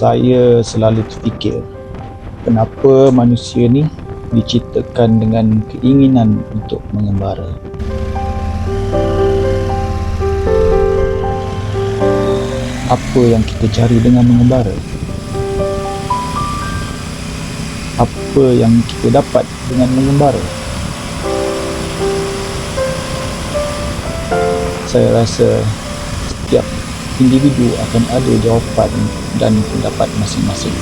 saya selalu terfikir kenapa manusia ni diciptakan dengan keinginan untuk mengembara. Apa yang kita cari dengan mengembara? Apa yang kita dapat dengan mengembara? Saya rasa setiap individu akan ada jawapan dan pendapat masing-masing.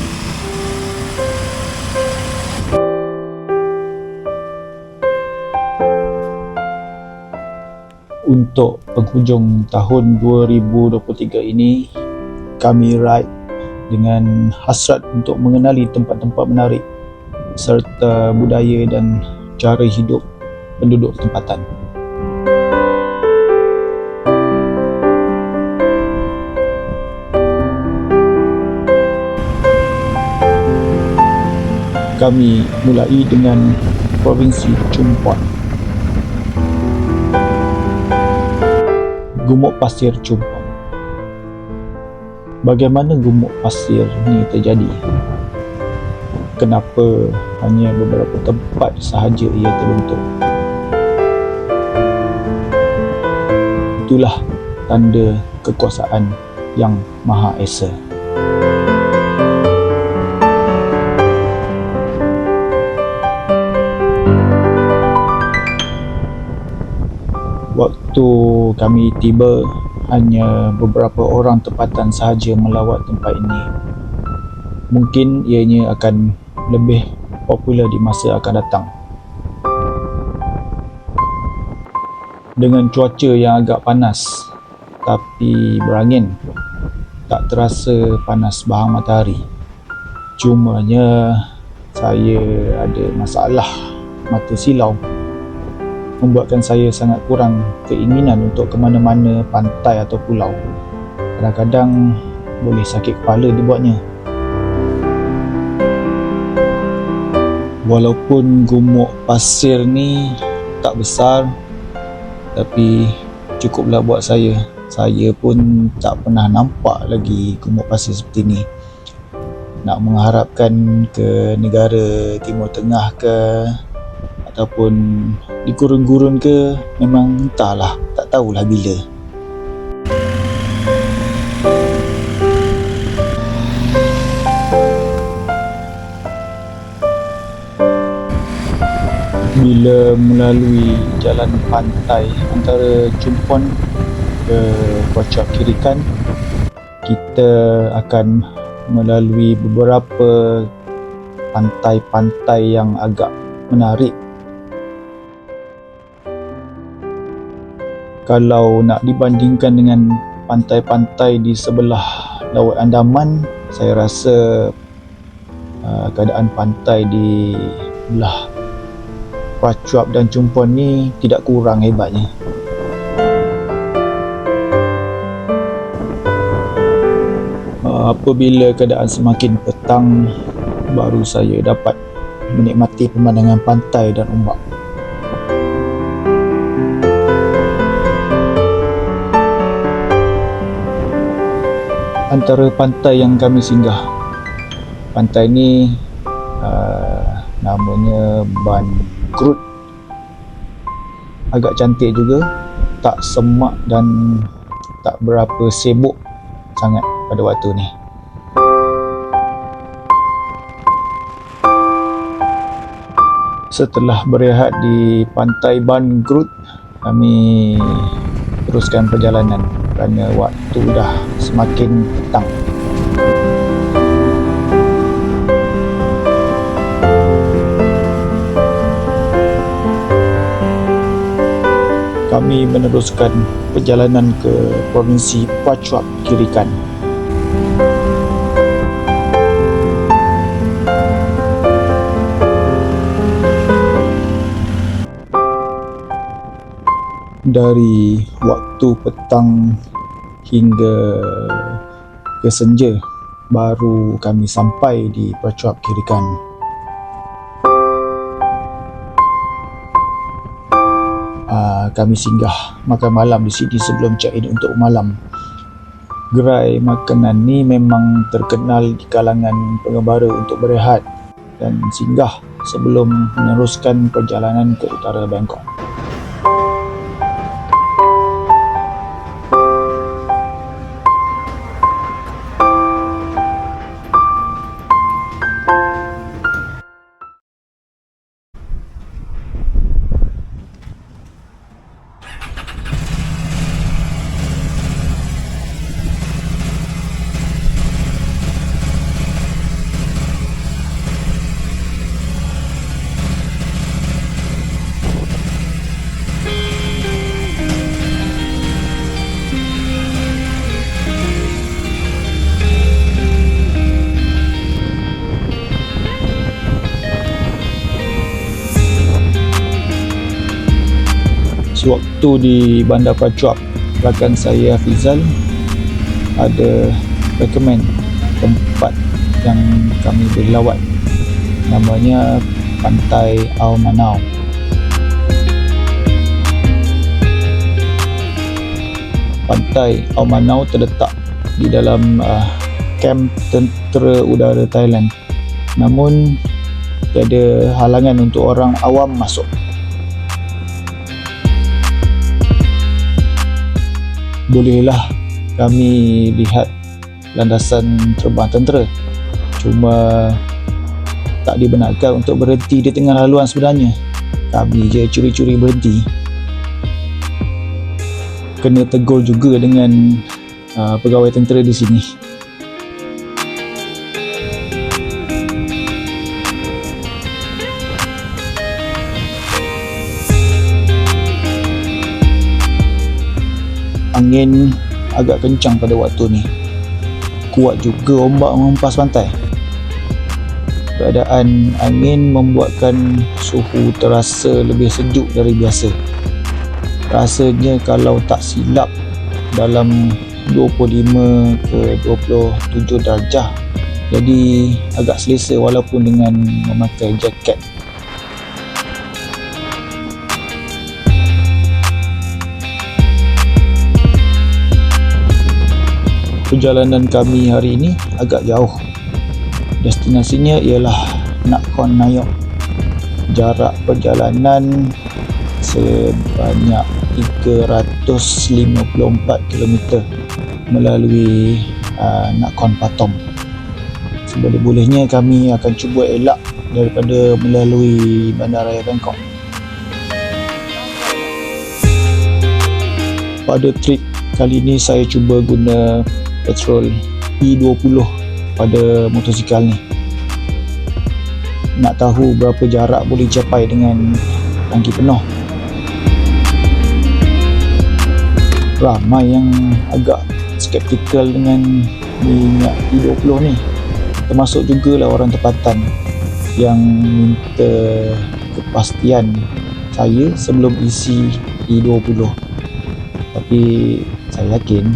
Untuk penghujung tahun 2023 ini, kami ride dengan hasrat untuk mengenali tempat-tempat menarik serta budaya dan cara hidup penduduk tempatan. Kami mulai dengan Provinsi Chumphon. Gumuk Pasir Chumphon. Bagaimana gumuk pasir ni terjadi? Kenapa hanya beberapa tempat sahaja ia terbentuk? Itulah tanda kekuasaan yang Maha Esa. Waktu kami tiba, hanya beberapa orang tempatan sahaja melawat tempat ini. Mungkin ianya akan lebih popular di masa akan datang. Dengan cuaca yang agak panas tapi berangin, tak terasa panas bahang matahari. Cumanya saya ada masalah mata silau membuatkan saya sangat kurang keinginan untuk ke mana-mana pantai atau pulau. Kadang-kadang boleh sakit kepala dibuatnya. Walaupun gumuk pasir ni tak besar tapi cukuplah buat saya. Saya pun tak pernah nampak lagi gumuk pasir seperti ni. Nak mengharapkan ke negara Timur Tengah ke ataupun di gurun-gurun ke memang entahlah. Tak tahulah bila. Bila melalui jalan pantai antara Jumpon ke Pocok Kirikan kita akan melalui beberapa pantai-pantai yang agak menarik kalau nak dibandingkan dengan pantai-pantai di sebelah Laut Andaman saya rasa uh, keadaan pantai di belah Prachuap dan Chumpon ni tidak kurang hebatnya. Uh, apabila keadaan semakin petang baru saya dapat menikmati pemandangan pantai dan ombak antara pantai yang kami singgah. Pantai ni uh, namanya Ban Krut. Agak cantik juga, tak semak dan tak berapa sibuk sangat pada waktu ni. Setelah berehat di pantai Ban Krut, kami teruskan perjalanan kerana waktu dah semakin petang. Kami meneruskan perjalanan ke Provinsi Pachuap Kirikan. dari waktu petang hingga ke senja baru kami sampai di Prachuap Kirikan. Uh, kami singgah makan malam di sini sebelum check in untuk malam. gerai makanan ni memang terkenal di kalangan pengembara untuk berehat dan singgah sebelum meneruskan perjalanan ke utara Bangkok. Sewaktu di Bandar Prachuap, rakan saya Hafizal ada recommend tempat yang kami berlawat. Namanya Pantai Ao Manau. Pantai Ao Manau terletak di dalam uh, kamp tentera udara Thailand. Namun tiada halangan untuk orang awam masuk. Bolehlah kami lihat landasan terbang tentera. Cuma tak dibenarkan untuk berhenti di tengah laluan sebenarnya. Kami je curi-curi berhenti. Kena tegur juga dengan uh, pegawai tentera di sini angin agak kencang pada waktu ni. Kuat juga ombak mengempas pantai. Keadaan angin membuatkan suhu terasa lebih sejuk dari biasa. Rasanya kalau tak silap dalam 25 ke 27 darjah jadi agak selesa walaupun dengan memakai jaket perjalanan kami hari ini agak jauh. Destinasinya ialah Nakhon Nayok. Jarak perjalanan sebanyak 354 km melalui uh, Nakhon Patom. Seboleh-bolehnya kami akan cuba elak daripada melalui Bandaraya Bangkok. Pada trip kali ini saya cuba guna petrol E20 pada motosikal ni. Nak tahu berapa jarak boleh capai dengan tangki penuh. Ramai yang agak skeptikal dengan minyak E20 ni. Termasuk juga lah orang tempatan yang minta kepastian saya sebelum isi E20 tapi saya yakin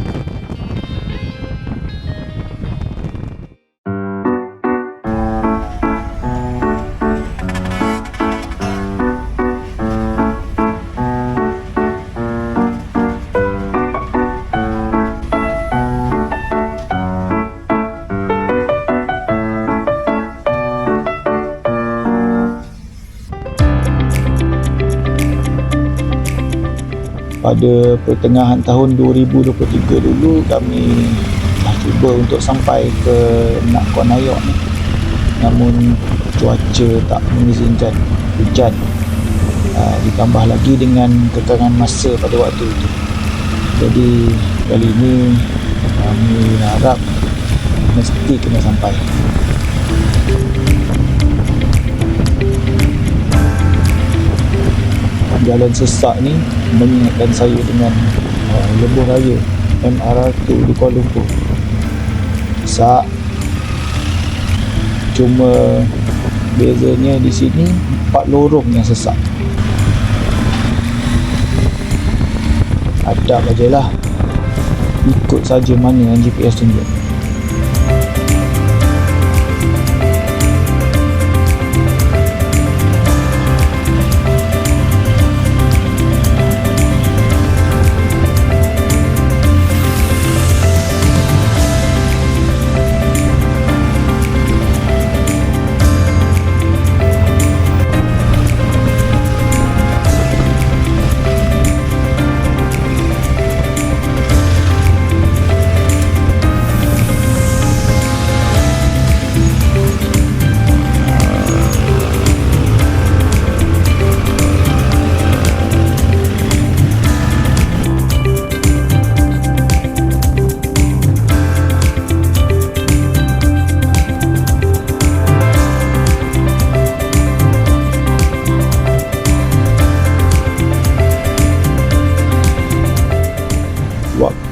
pada pertengahan tahun 2023 dulu kami dah cuba untuk sampai ke Nakhon Nayok ni. Namun cuaca tak mengizinkan hujan uh, ditambah lagi dengan kekangan masa pada waktu itu. Jadi kali ini kami harap mesti kena sampai jalan sesak ni mengingatkan saya dengan uh, lebuh raya MRT di Kuala Lumpur. Sesak. Cuma bezanya di sini empat lorong yang sesak. Adab aja lah ikut saja mana yang GPS tunjuk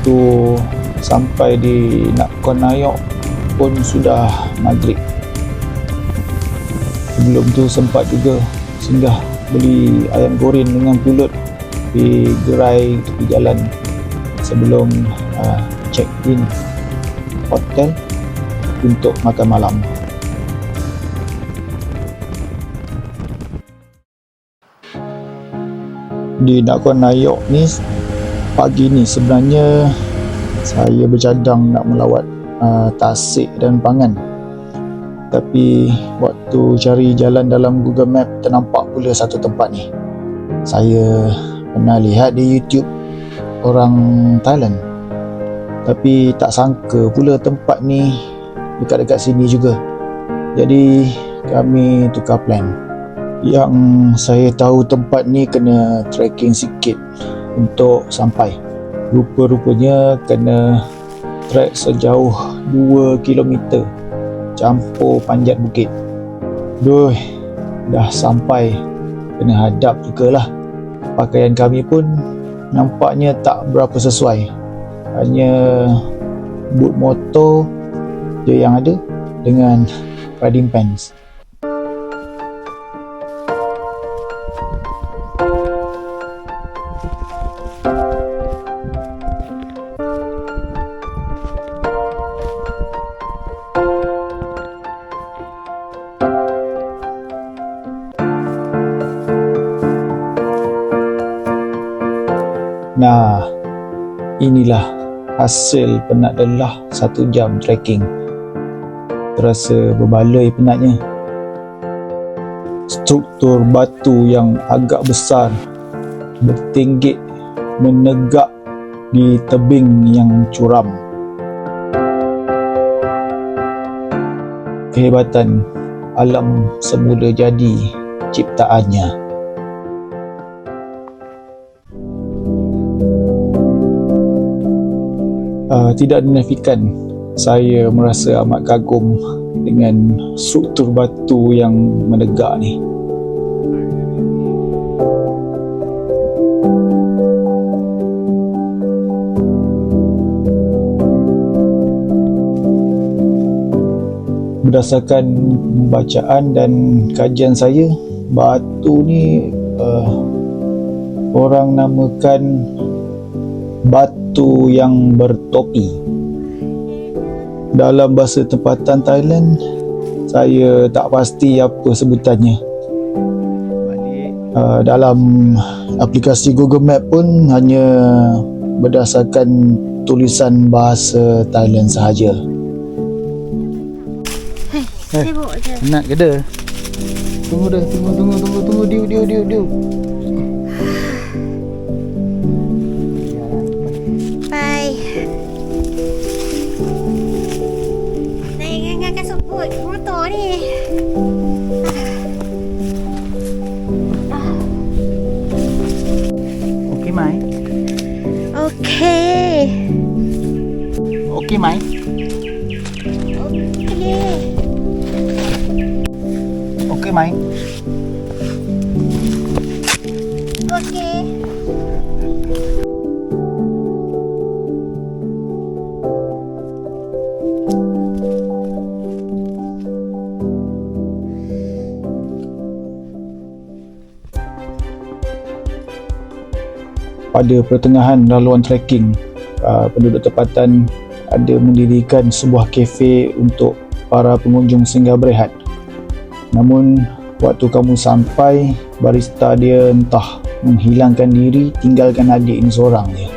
waktu sampai di Nakhon Nayok pun sudah maghrib. Sebelum tu sempat juga singgah beli ayam goreng dengan pulut di gerai tepi jalan sebelum uh, check in hotel untuk makan malam. Di Nakhon Nayok ni pagi ni sebenarnya saya bercadang nak melawat uh, Tasik dan Pangan. Tapi waktu cari jalan dalam Google Map ternampak pula satu tempat ni. Saya pernah lihat di YouTube orang Thailand. Tapi tak sangka pula tempat ni dekat-dekat sini juga. Jadi kami tukar plan. Yang saya tahu tempat ni kena trekking sikit untuk sampai. Rupa-rupanya kena trek sejauh 2 km campur panjat bukit. Duh, dah sampai. Kena hadap juga lah pakaian kami pun nampaknya tak berapa sesuai. Hanya boot motor je yang ada dengan riding pants Nah, inilah hasil penat lelah satu jam trekking. Terasa berbaloi penatnya. Struktur batu yang agak besar bertinggik menegak di tebing yang curam. Kehebatan alam semula jadi ciptaannya. Uh, tidak dinafikan. Saya merasa amat kagum dengan struktur batu yang menegak ni. Berdasarkan bacaan dan kajian saya batu ni uh, orang namakan batu batu yang bertopi. Dalam bahasa tempatan Thailand, saya tak pasti apa sebutannya. Uh, dalam aplikasi Google Map pun hanya berdasarkan tulisan bahasa Thailand sahaja. Hei, sibuk je. Nak ke dah? Tunggu dah, tunggu, tunggu, tunggu, tunggu, diu, diu, diu, diu. Okey, Mai. Okey. pada pertengahan laluan trekking uh, penduduk tempatan ada mendirikan sebuah kafe untuk para pengunjung singgah berehat namun waktu kamu sampai barista dia entah menghilangkan diri tinggalkan adik ni seorang je.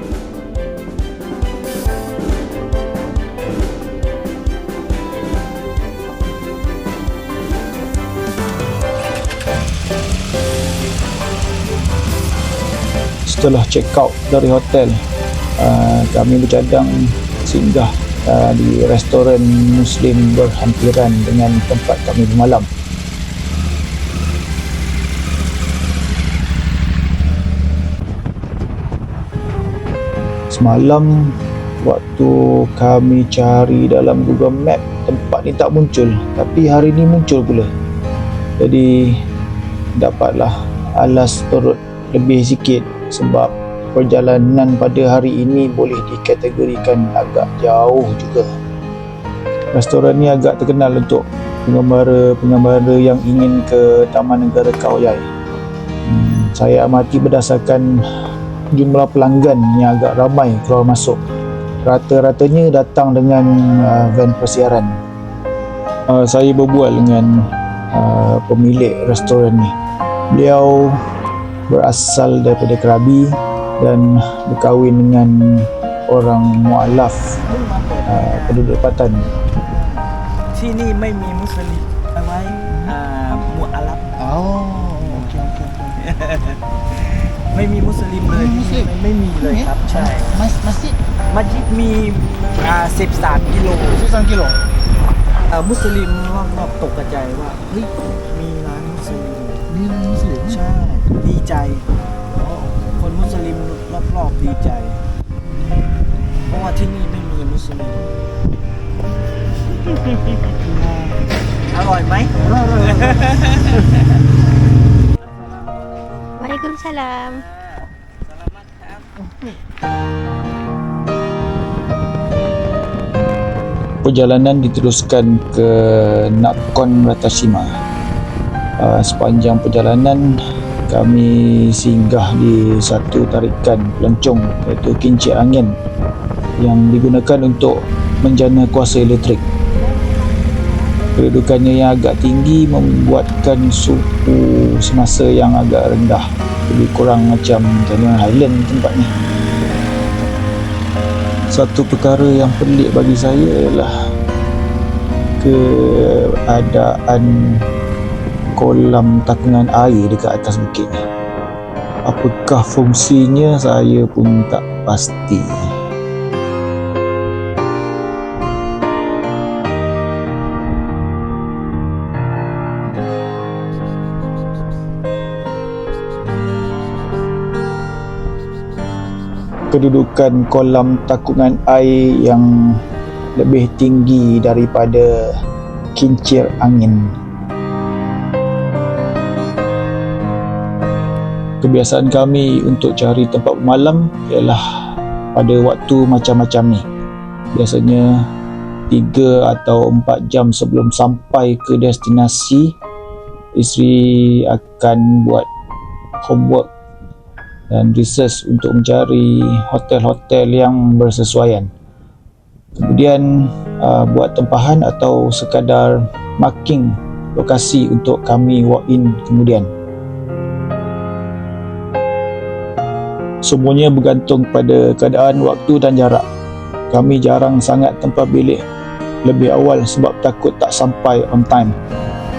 Setelah check out dari hotel uh, kami bercadang singgah uh, di restoran muslim berhampiran dengan tempat kami bermalam semalam waktu kami cari dalam Google Map tempat ni tak muncul tapi hari ni muncul pula jadi dapatlah alas turut lebih sikit sebab perjalanan pada hari ini boleh dikategorikan agak jauh juga. Restoran ni agak terkenal untuk pengembara-pengembara yang ingin ke Taman Negara Khao-Yai. Hmm, saya amati berdasarkan jumlah pelanggan yang agak ramai keluar masuk. Rata-ratanya datang dengan uh, van persiaran. Uh, saya berbual dengan uh, pemilik restoran ni. Beliau berasal daripada Kerabi dan berkahwin dengan orang mu'alaf uh, penduduk tempatan sini main mi muslim main uh, mu'alaf. Oh. Ok ok ok ไม่มีมุสลิมเลยไม่มีมุสลิม ไม่มีเลยครับ ใช่ Mas masjid มัสยิดมีอ่า13กิโล13 kilo. อ่ามุสลิมรอบๆตกกระจายว่าเฮ้ยมีร้านมุสลิม Ni muslim. ใช่ดีใจคนมุสลิมรอบๆดีใจ เพราะว่าที่นี่ไม่มีมุสลิมอร่อยไหม Waalaikumsalam. Selamat ค รับ perjalanan diteruskan ke Nakhon Ratchasima. Uh, sepanjang perjalanan kami singgah di satu tarikan pelancong iaitu kincir angin yang digunakan untuk menjana kuasa elektrik. Kedudukannya yang agak tinggi membuatkan suhu semasa yang agak rendah. Lebih kurang macam Canyon Highland tempat ni. Satu perkara yang pelik bagi saya ialah keadaan kolam takungan air dekat atas bukit ni. Apakah fungsinya saya pun tak pasti. Kedudukan kolam takungan air yang lebih tinggi daripada kincir angin. Kebiasaan kami untuk cari tempat bermalam ialah pada waktu macam-macam ni. Biasanya 3 atau 4 jam sebelum sampai ke destinasi, isteri akan buat homework dan research untuk mencari hotel-hotel yang bersesuaian. Kemudian uh, buat tempahan atau sekadar marking lokasi untuk kami walk in kemudian. Semuanya bergantung pada keadaan waktu dan jarak. Kami jarang sangat tempat bilik lebih awal sebab takut tak sampai on time.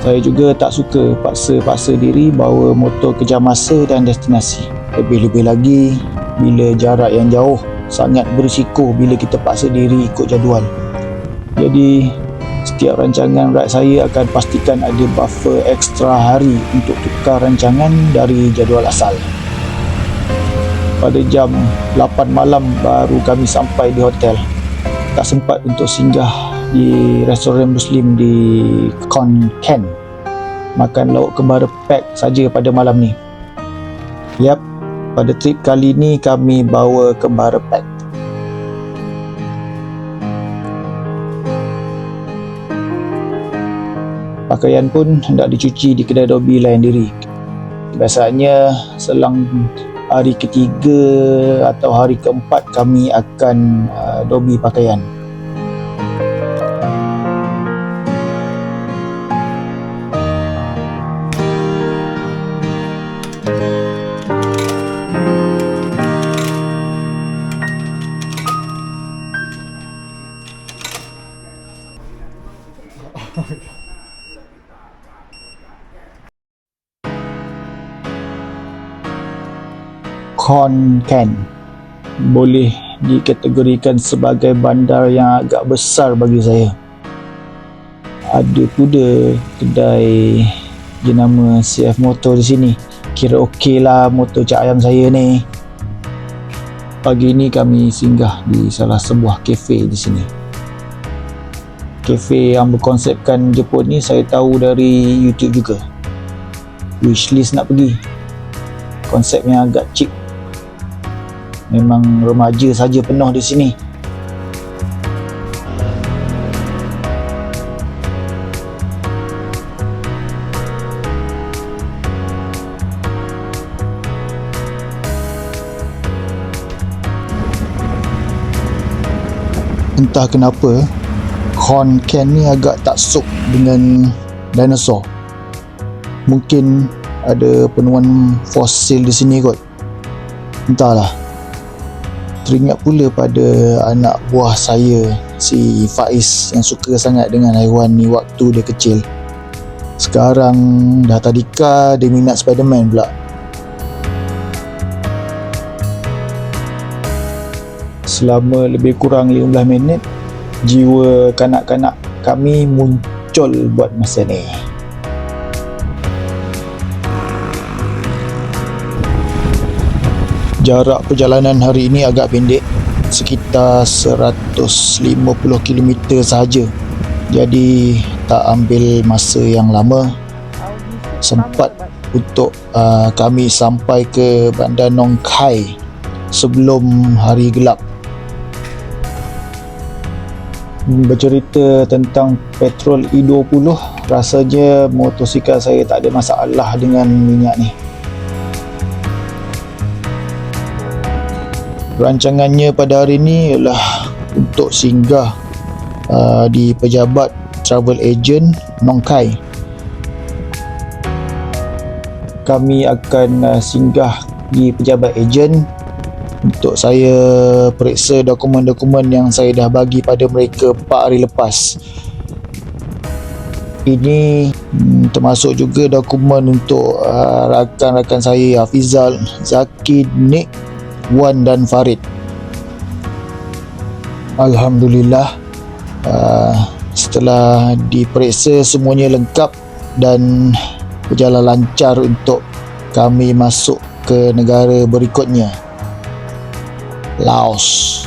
Saya juga tak suka paksa-paksa diri bawa motor kejar masa dan destinasi. Lebih-lebih lagi bila jarak yang jauh sangat berisiko bila kita paksa diri ikut jadual. Jadi setiap rancangan ride saya akan pastikan ada buffer ekstra hari untuk tukar rancangan dari jadual asal. Pada jam 8 malam baru kami sampai di hotel. Tak sempat untuk singgah di restoran muslim di Kon Ken. Makan lauk kembara pack saja pada malam ni. Yap, pada trip kali ni kami bawa kembara pack. Pakaian pun hendak dicuci di kedai Dobi lain diri. Biasanya selang hari ketiga atau hari keempat kami akan uh, Dobi pakaian. Khon Ken boleh dikategorikan sebagai bandar yang agak besar bagi saya. Ada kuda kedai jenama CF Motor di sini. Kira okey lah motor cak ayam saya ni. Pagi ni kami singgah di salah sebuah kafe di sini. Kafe yang berkonsepkan Jepun ni saya tahu dari YouTube juga. Wishlist nak pergi. Konsep yang agak cheap Memang remaja saja penuh di sini. Entah kenapa Corn can ni agak tak sup dengan dinosaur. Mungkin ada penemuan fosil di sini kot. Entahlah. Teringat pula pada anak buah saya si Faiz yang suka sangat dengan haiwan ni waktu dia kecil. Sekarang dah tadika dia minat Spiderman pula. Selama lebih kurang 15 minit jiwa kanak-kanak kami muncul buat masa ni. Jarak perjalanan hari ini agak pendek, sekitar 150 km sahaja. Jadi tak ambil masa yang lama sempat untuk uh, kami sampai ke Bandar Nong Khai sebelum hari gelap. Bercerita tentang petrol E20, rasanya motosikal saya tak ada masalah dengan minyak ni. Rancangannya pada hari ini ialah untuk singgah uh, di pejabat travel agent Nongkai. Kami akan uh, singgah di pejabat agent untuk saya periksa dokumen-dokumen yang saya dah bagi pada mereka 4 hari lepas. Ini hmm, termasuk juga dokumen untuk uh, rakan-rakan saya Hafizal, Zaki, Nick Wan dan Farid. Alhamdulillah uh, setelah diperiksa semuanya lengkap dan berjalan lancar untuk kami masuk ke negara berikutnya. Laos.